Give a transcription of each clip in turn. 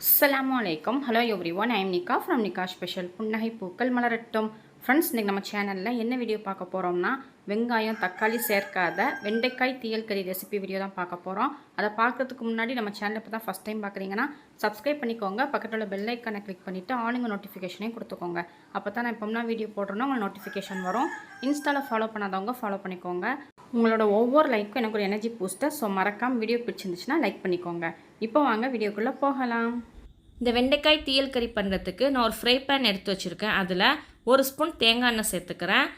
அஸ்லாம் வலைக்கம் hello everyone I'm Nikka from Nikka special புன்னகை பூக்கள் மலரட்டும் ஃப்ரெண்ட்ஸ் இன்றைக்கி நம்ம சேனலில் என்ன வீடியோ பார்க்க போகிறோம்னா வெங்காயம் தக்காளி சேர்க்காத வெண்டைக்காய் தீயல் கறி ரெசிபி வீடியோ தான் பார்க்க போகிறோம் அதை பார்க்கறதுக்கு முன்னாடி நம்ம சேனல் இப்போ தான் ஃபஸ்ட் டைம் பார்க்குறீங்கன்னா சப்ஸ்கிரைப் பண்ணிக்கோங்க. பக்கத்தில் உள்ள பெல் ஐக்கானை கிளிக் பண்ணிவிட்டு ஆளுங்க நோட்டிஃபிகேஷனையும் கொடுத்துக்கோங்க. அப்போ தான் நான் இப்போம்னா வீடியோ போடுறோன்னா உங்களுக்கு நோட்டிஃபிகேஷன் வரும். இன்ஸ்டாவில் ஃபாலோ பண்ணாதவங்க ஃபாலோ பண்ணிக்கோங்க. உங்களோட ஒவ்வொரு லைக்கும் எனக்கு ஒரு எனர்ஜி பூஸ்டர் ஸோ மறக்காம வீடியோ பிடிச்சிருந்துச்சுன்னா லைக் பண்ணிக்கோங்க. இப்போ வாங்க வீடியோக்குள்ளே போகலாம். இந்த வெண்டைக்காய் தீயல் கறி பண்ணுறதுக்கு நான் ஒரு ஃப்ரை பேன் எடுத்து வச்சுருக்கேன். அதில் ஒரு ஸ்பூன் தேங்காய் எண்ணெய் சேர்த்துக்கிறேன்.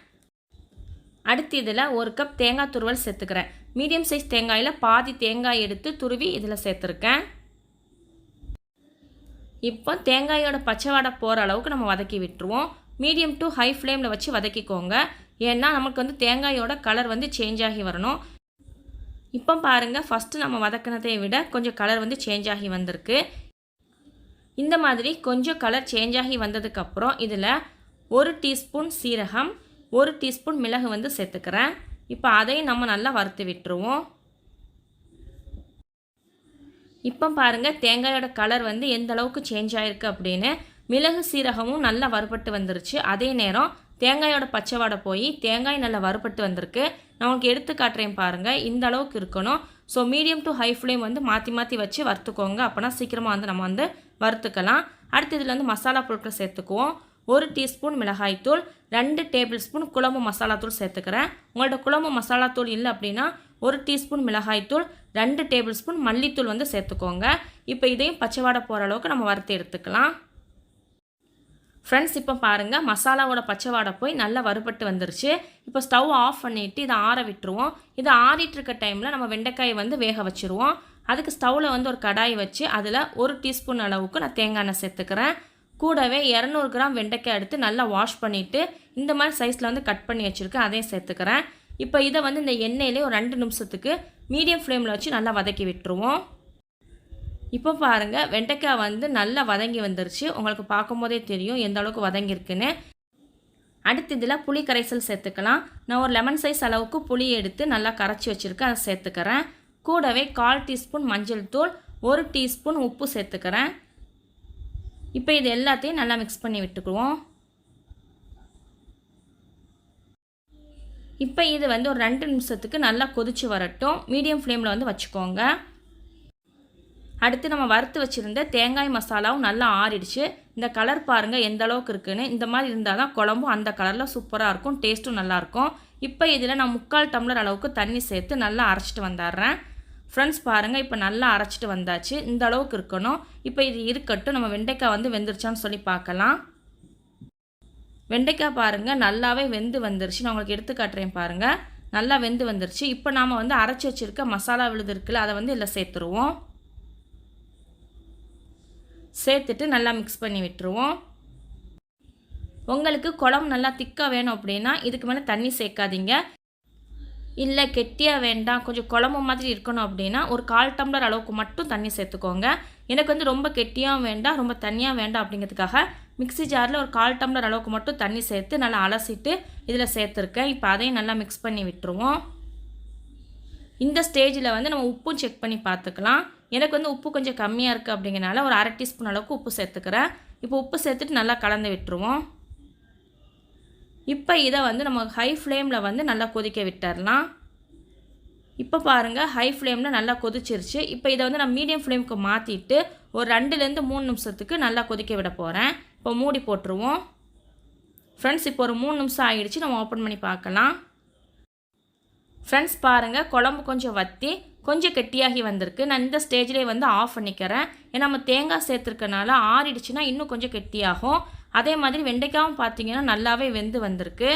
அடுத்து இதில் ஒரு கப் தேங்காய் துருவல் சேர்த்துக்கிறேன். மீடியம் சைஸ் தேங்காயில் பாதி தேங்காய் எடுத்து துருவி இதில் சேர்த்துருக்கேன். இப்போ தேங்காயோட பச்சை வாடை போகிற அளவுக்கு நம்ம வதக்கி விட்டுருவோம். மீடியம் டு ஹை ஃப்ளேமில் வச்சு வதக்கிக்கோங்க. ஏன்னா நமக்கு வந்து தேங்காயோட கலர் வந்து சேஞ்ச் ஆகி வரணும். இப்போ பாருங்கள் ஃபஸ்ட்டு நம்ம வதக்கினதை விட கொஞ்சம் கலர் வந்து சேஞ்ச் ஆகி வந்திருக்கு. இந்த மாதிரி கொஞ்சம் கலர் சேஞ்ச் ஆகி வந்ததுக்கப்புறம் இதில் ஒரு டீஸ்பூன் சீரகம் ஒரு டீஸ்பூன் மிளகு வந்து சேர்த்துக்கிறேன். இப்போ அதையும் நம்ம நல்லா வறுத்து விட்டுருவோம். இப்போ பாருங்கள் தேங்காயோட கலர் வந்து எந்த அளவுக்கு சேஞ்ச் ஆகிருக்கு அப்படின்னு மிளகு சீரகமும் நல்லா வறுபட்டு வந்துருச்சு. அதே நேரம் தேங்காயோட பச்சை வாடை போய் தேங்காய் நல்லா வறுபட்டு வந்திருக்கு. நான் உங்களுக்கு எடுத்து காட்டுறேன் பாருங்கள் இந்த அளவுக்கு இருக்கணும். So medium to high flame வந்து மாற்றி மாற்றி வச்சு வறுத்துக்கோங்க. அப்போனா சீக்கிரமாக வந்து நம்ம வந்து வறுத்துக்கலாம். அடுத்து இதில் வந்து மசாலா பொருட்கள் சேர்த்துக்குவோம். ஒரு டீஸ்பூன் மிளகாய்த்தூள் ரெண்டு டேபிள் ஸ்பூன் குழம்பு மசாலாத்தூள் சேர்த்துக்கிறேன். உங்கள்ட்ட குழம்பு மசாலாத்தூள் இல்லை அப்படின்னா ஒரு டீஸ்பூன் மிளகாய்த்தூள் ரெண்டு டேபிள் ஸ்பூன் மல்லித்தூள் வந்து சேர்த்துக்கோங்க. இப்போ இதையும் பச்சைவாடை போகிற அளவுக்கு நம்ம வறுத்து எடுத்துக்கலாம். ஃப்ரெண்ட்ஸ் இப்போ பாருங்கள் மசாலாவோட பச்சை வாடை போய் நல்லா வறுபட்டு வந்துருச்சு. இப்போ ஸ்டவ் ஆஃப் பண்ணிவிட்டு இதை ஆற விட்டுருவோம். இதை ஆறிட்டுருக்க டைமில் நம்ம வெண்டைக்காயை வந்து வேக வச்சுருவோம். அதுக்கு ஸ்டவ்வில் வந்து ஒரு கடாய் வச்சு அதில் ஒரு டீஸ்பூன் அளவுக்கு நான் தேங்காய் எண்ணெய் சேர்த்துக்கிறேன். கூடவே இரநூறு கிராம் வெண்டைக்காய் எடுத்து நல்லா வாஷ் பண்ணிவிட்டு இந்த மாதிரி சைஸில் வந்து கட் பண்ணி வச்சுருக்கேன். அதையும் சேர்த்துக்கிறேன். இப்போ இதை வந்து இந்த எண்ணெயிலே ஒரு ரெண்டு நிமிஷத்துக்கு மீடியம் ஃப்ளேமில் வச்சு நல்லா வதக்கி விட்டுருவோம். இப்போ பாருங்கள் வெண்டைக்காய் வந்து நல்லா வதங்கி வந்துருச்சு. உங்களுக்கு பார்க்கும்போதே தெரியும் எந்த அளவுக்கு வதங்கியிருக்குன்னு. அடுத்து இதில் புளி கரைசல் சேர்த்துக்கலாம். நான் ஒரு லெமன் சைஸ் அளவுக்கு புளி எடுத்து நல்லா கரைச்சி வச்சுருக்கேன். அதை சேர்த்துக்கிறேன். கூடவே கால் டீஸ்பூன் மஞ்சள் தூள் ஒரு டீஸ்பூன் உப்பு சேர்த்துக்கிறேன். இப்போ இது எல்லாத்தையும் நல்லா மிக்ஸ் பண்ணி விட்டுக்குவோம். இப்போ இது வந்து ஒரு ரெண்டு நிமிஷத்துக்கு நல்லா கொதிச்சு வரட்டும். மீடியம் ஃப்ளேமில் வந்து வச்சுக்கோங்க. அடுத்து நம்ம வறுத்து வச்சுருந்த தேங்காய் மசாலாவும் நல்லா ஆறிடுச்சு. இந்த கலர் பாருங்கள் எந்த அளவுக்கு இருக்குன்னு. இந்த மாதிரி இருந்தால் தான் குழம்பும் அந்த கலரில் சூப்பராக இருக்கும் டேஸ்ட்டும் நல்லாயிருக்கும் இப்போ இதில் நான் முக்கால் டம்ளர் அளவுக்கு தண்ணி சேர்த்து நல்லா அரைச்சிட்டு வந்துடுறேன். ஃப்ரெண்ட்ஸ் பாருங்கள் இப்போ நல்லா அரைச்சிட்டு வந்தாச்சு. இந்த அளவுக்கு இருக்கணும். இப்போ இது இருக்கட்டும். நம்ம வெண்டைக்காய் வந்து வெந்துருச்சான்னு சொல்லி பார்க்கலாம். வெண்டைக்காய் பாருங்கள் நல்லாவே வெந்து வந்துருச்சு. நான் உங்களுக்கு எடுத்து காட்டுறேன் பாருங்கள் நல்லா வெந்து வந்துருச்சு. இப்போ நாம் வந்து அரைச்சி வச்சுருக்க மசாலா விழுது இருக்குல்ல அதை வந்து இதில் சேர்த்துருவோம். சேர்த்துட்டு நல்லா மிக்ஸ் பண்ணி விட்டுருவோம். உங்களுக்கு குழம்பு நல்லா திக்காக வேணும் அப்படின்னா இதுக்கு மேலே தண்ணி சேர்க்காதீங்க. இல்லை கெட்டியாக வேண்டாம் கொஞ்சம் குழம்பு மாதிரி இருக்கணும் அப்படின்னா ஒரு கால் டம்ளர் அளவுக்கு மட்டும் தண்ணி சேர்த்துக்கோங்க. எனக்கு வந்து ரொம்ப கெட்டியாக வேண்டாம் ரொம்ப தண்ணியாக வேண்டாம் அப்படிங்கிறதுக்காக மிக்ஸி ஜாரில் ஒரு கால் டம்ளர் அளவுக்கு மட்டும் தண்ணி சேர்த்து நல்லா அலசிட்டு இதில் சேர்த்துருக்கேன். இப்போ அதையும் நல்லா மிக்ஸ் பண்ணி விட்டுருவோம். இந்த ஸ்டேஜில் வந்து நம்ம உப்பும் செக் பண்ணி பார்த்துக்கலாம். எனக்கு வந்து உப்பு கொஞ்சம் கம்மியாக இருக்குது அப்படிங்கிறனால ஒரு அரை டீஸ்பூன் அளவுக்கு உப்பு சேர்த்துக்கிறேன். இப்போ உப்பு சேர்த்துட்டு நல்லா கலந்து விட்டுருவோம். இப்போ இதை வந்து நம்ம ஹை ஃப்ளேமில் வந்து நல்லா கொதிக்க விட்டுறலாம். இப்போ பாருங்கள் ஹை ஃப்ளேமில் நல்லா கொதிச்சிருச்சு. இப்போ இதை வந்து நான் மீடியம் ஃப்ளேமுக்கு மாற்றிட்டு ஒரு ரெண்டுலேருந்து மூணு நிமிஷத்துக்கு நல்லா கொதிக்க விட போகிறேன் இப்போ மூடி போட்டுருவோம். ஃப்ரெண்ட்ஸ் இப்போ ஒரு மூணு நிமிஷம் ஆகிடுச்சு நம்ம ஓப்பன் பண்ணி பார்க்கலாம். ஃப்ரெண்ட்ஸ் பாருங்கள் குழம்பு கொஞ்சம் வற்றி கொஞ்சம் கெட்டியாகி வந்திருக்கு. நான் இந்த ஸ்டேஜ்லேயே வந்து ஆஃப் பண்ணிக்கிறேன். ஏன்னா நம்ம தேங்காய் சேர்த்துருக்கனால ஆறிடுச்சுன்னா இன்னும் கொஞ்சம் கெட்டியாகும். அதே மாதிரி வெண்டைக்காவும் பார்த்தீங்கன்னா நல்லாவே வெந்து வந்திருக்கு.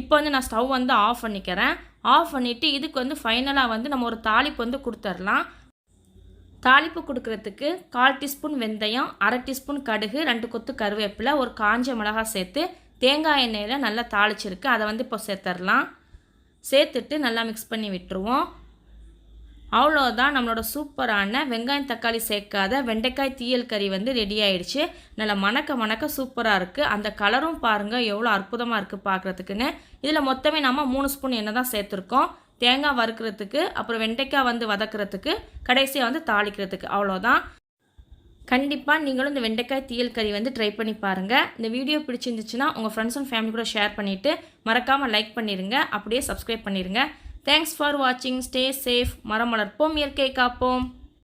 இப்போ வந்து நான் ஸ்டவ் வந்து ஆஃப் பண்ணிக்கிறேன். ஆஃப் பண்ணிவிட்டு இதுக்கு வந்து ஃபைனலாக வந்து நம்ம ஒரு தாளிப்பு வந்து கொடுத்துர்லாம். தாளிப்பு கொடுக்குறதுக்கு கால் டீஸ்பூன் வெந்தயம் அரை டீஸ்பூன் கடுகு ரெண்டு கொத்து கருவேப்பிலை ஒரு காஞ்ச மிளகா சேர்த்து தேங்காய் எண்ணெயில் நல்லா தாளிச்சிருக்கு. அதை வந்து இப்போ சேர்த்துடலாம் சேர்த்துட்டு நல்லா மிக்ஸ் பண்ணி விட்டுருவோம். அவ்வளோதான் நம்மளோட சூப்பரான வெங்காயம் தக்காளி சேர்க்காத வெண்டைக்காய் தீயல் கறி வந்து ரெடி ஆயிடுச்சு. நல்லா மணக்க மணக்க சூப்பராக இருக்குது அந்த கலரும் பாருங்கள் எவ்வளோ அற்புதமாக இருக்குது பார்க்குறதுக்குன்னு. இதில் மொத்தமே நம்ம மூணு ஸ்பூன் எண்ணெய் தான் சேர்த்துருக்கோம். தேங்காய் வறுக்கிறதுக்கு அப்புறம் வெண்டைக்காய் வந்து வதக்கிறதுக்கு கடைசியாக வந்து தாளிக்கிறதுக்கு அவ்வளோதான் கண்டிப்பாக நீங்களும் இந்த வெண்டைக்காய் தீயல் கறி வந்து ட்ரை பண்ணி பாருங்கள் இந்த வீடியோ பிடிச்சிருந்துச்சுன்னா உங்கள் ஃப்ரெண்ட்ஸ் அண்ட் ஃபேமிலி கூட ஷேர் பண்ணிவிட்டு மறக்காமல் லைக் பண்ணிடுங்க அப்படியே சப்ஸ்கிரைப் பண்ணிடுங்க தேங்க்ஸ் ஃபார் வாட்சிங் ஸ்டே சேஃப் மரம் வளர்ப்போம் இயற்கை காப்போம்.